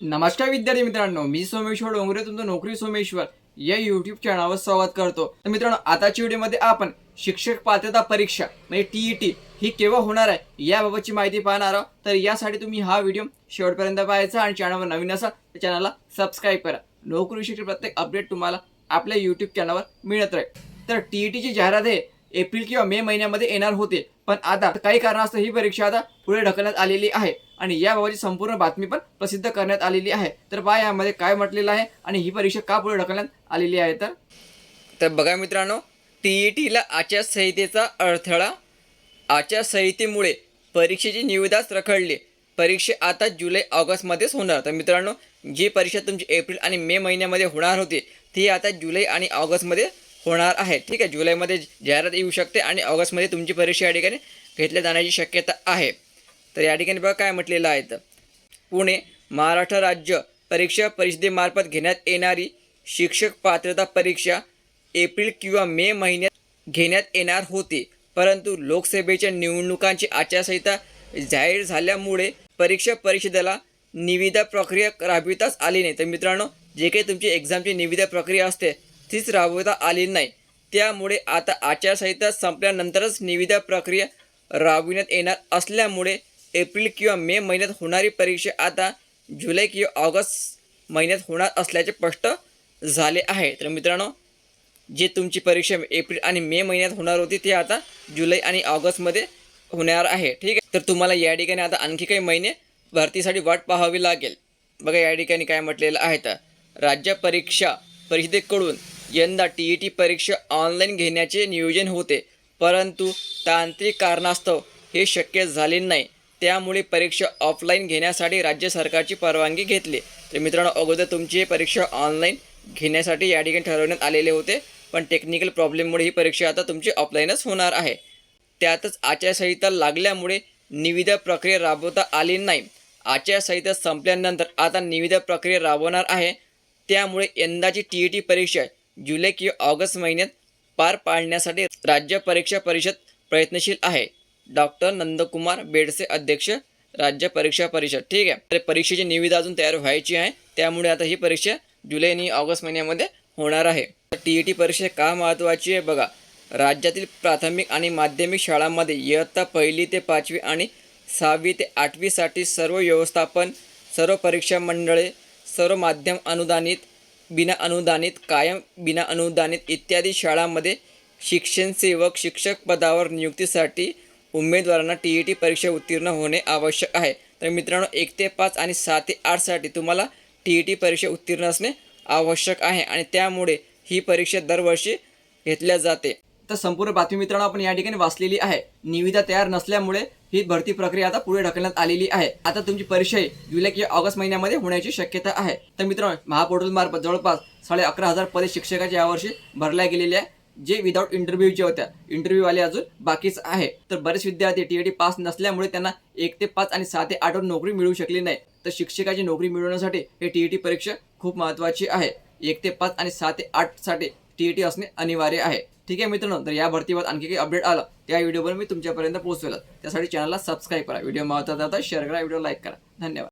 नमस्कार विद्यार्थी मित्रांनो मी सोमेश्वर डोंगरे तुमचं नोकरी सोमेश्वर या युट्यूब चॅनलवर स्वागत करतो. तर मित्रांनो आताच्या व्हिडिओमध्ये आपण शिक्षक पात्रता परीक्षा म्हणजे टीईटी ही केव्हा होणार आहे याबाबतची माहिती पाहणार आहोत. तर यासाठी तुम्ही हा व्हिडिओ शेवटपर्यंत पाहायचा आणि चॅनलवर नवीन असाल तर चॅनलला सबस्क्राईब करा. नोकरीविषयी प्रत्येक अपडेट तुम्हाला आपल्या युट्यूब चॅनलवर मिळत राहील. तर टीईटीची जाहिरात आहे एप्रिल किंवा मे महिन्यामध्ये येणार होते. पण आता काही कारणास्तव ही परीक्षा आता पुढे ढकलण्यात आलेली आहे. आणि याबाबतची संपूर्ण बातमी पण प्रसिद्ध करण्यात आलेली आहे. तर पहा यामध्ये काय म्हटलेलं आहे आणि ही परीक्षा का पुढे ढकलण्यात आलेली आहे तर? तर बघा मित्रांनो टीईटीला आचारसंहितेचा अडथळा आचारसंहितेमुळे परीक्षेची निविदाच रखडली. परीक्षा आता जुलै ऑगस्टमध्येच होणार. तर मित्रांनो जी परीक्षा तुमची एप्रिल आणि मे महिन्यामध्ये होणार होती ती आता जुलै आणि ऑगस्टमध्ये होणार आहे. ठीक आहे जुलैमध्ये जाहिरात येऊ शकते आणि ऑगस्टमध्ये तुमची परीक्षा या ठिकाणी घेतल्या जाण्याची शक्यता आहे. तर या ठिकाणी बघा काय म्हटलेलं आहे तर पुणे महाराष्ट्र राज्य परीक्षा परिषदेमार्फत घेण्यात येणारी शिक्षक पात्रता परीक्षा एप्रिल किंवा मे महिन्यात घेण्यात येणार होती. परंतु लोकसभेच्या निवडणुकांची आचारसंहिता जाहीर झाल्यामुळे परीक्षा परिषदेला निविदा प्रक्रिया राबविताच आली नाही. तर मित्रांनो जे काही तुमची एक्झामची निविदा प्रक्रिया असते तीच राबवता आली नाही. त्यामुळे आता आचारसंहिता संपल्यानंतरच निविदा प्रक्रिया राबविण्यात येणार असल्यामुळे एप्रिल किंवा मे महिन्यात होणारी परीक्षा आता जुलै किंवा ऑगस्ट महिन्यात होणार असल्याचे स्पष्ट झाले आहे. तर मित्रांनो जे तुमची परीक्षा एप्रिल आणि मे महिन्यात होणार होती ती आता जुलै आणि ऑगस्टमध्ये होणार आहे. ठीक आहे? तर तुम्हाला या ठिकाणी आता आणखी काही महिने भरतीसाठी वाट पाहावी लागेल. बघा या ठिकाणी काय म्हटलेलं आहे तर राज्य परीक्षा परिषदेकडून यंदा टी ई टी परीक्षा ऑनलाईन घेण्याचे नियोजन होते. परंतु तांत्रिक कारणास्तव हे शक्य झाले नाही. त्यामुळे परीक्षा ऑफलाईन घेण्यासाठी राज्य सरकारची परवानगी घेतली. तर मित्रांनो अगोदर तुमची ही परीक्षा ऑनलाईन घेण्यासाठी या ठिकाणी ठरवण्यात आलेले होते पण टेक्निकल प्रॉब्लेममुळे ही परीक्षा आता तुमची ऑफलाईनच होणार आहे. त्यातच आचारसंहिता लागल्यामुळे निविदा प्रक्रिया राबवता आली नाही. आचारसंहिता संपल्यानंतर आता निविदा प्रक्रिया राबवणार आहे. त्यामुळे यंदाची टी ई टी परीक्षा जुलै किंवा ऑगस्ट महिन्यात पार पाडण्यासाठी राज्य परीक्षा परिषद प्रयत्नशील आहे. डॉक्टर नंदकुमार बेडसे अध्यक्ष राज्य परीक्षा परिषद. ठीक आहे? तर परीक्षेची निविदा अजून तयार व्हायची आहे. त्यामुळे आता ही परीक्षा जुलै आणि ऑगस्ट महिन्यामध्ये होणार आहे. टी ई टी परीक्षा का महत्त्वाची आहे बघा. राज्यातील प्राथमिक आणि माध्यमिक शाळांमध्ये इयत्ता पहिली ते पाचवी आणि सहावी ते आठवीसाठी सर्व व्यवस्थापन सर्व परीक्षा मंडळे सर्व माध्यम अनुदानित बिना अनुदानित कायम बिना अनुदानित इत्यादी शाळांमध्ये शिक्षण सेवक शिक्षक पदावर नियुक्तीसाठी उमेदवारांना टी ई टी परीक्षा उत्तीर्ण होणे आवश्यक आहे. तर मित्रांनो एक ते पाच आणि सहा ते आठसाठी तुम्हाला टी ई टी परीक्षा उत्तीर्ण असणे आवश्यक आहे आणि त्यामुळे ही परीक्षा दरवर्षी घेतल्या जाते. तर संपूर्ण बातमी मित्रांनो आपण या ठिकाणी वाचलेली आहे. निविदा तयार नसल्यामुळे ही भरती प्रक्रिया आता पुढे ढकलण्यात आलेली आहे. आता तुमची परीक्षा जुलै किंवा ऑगस्ट महिन्यामध्ये होण्याची शक्यता आहे. तर मित्रांनो महापोर्टल मार्फत जवळपास साडे अकरा हजार पदे शिक्षकाच्या यावर्षी भरल्या गेलेल्या आहे जे विदाऊट इंटरव्ह्यूच्या होत्या. इंटरव्ह्यूवाले अजून बाकीच आहे. तर बरेच विद्यार्थी टी टी पास नसल्यामुळे त्यांना एक ते पाच आणि सहा ते आठवर नोकरी मिळू शकली नाही. तर शिक्षकाची नोकरी मिळवण्यासाठी हे टी ई टी परीक्षा खूप महत्त्वाची आहे. एक ते पाच आणि सहा ते आठसाठी टी ई टी असणे अनिवार्य आहे. ठीक आहे मित्रांनो तर या भरतीवर आणखी काही अपडेट आलं त्या व्हिडिओवर मी तुमच्यापर्यंत पोहोचवेल. त्यासाठी चॅनलला सबस्क्राईब करा. व्हिडिओ महत्त्वाचा शेअर करा व्हिडिओ लाईक करा. धन्यवाद.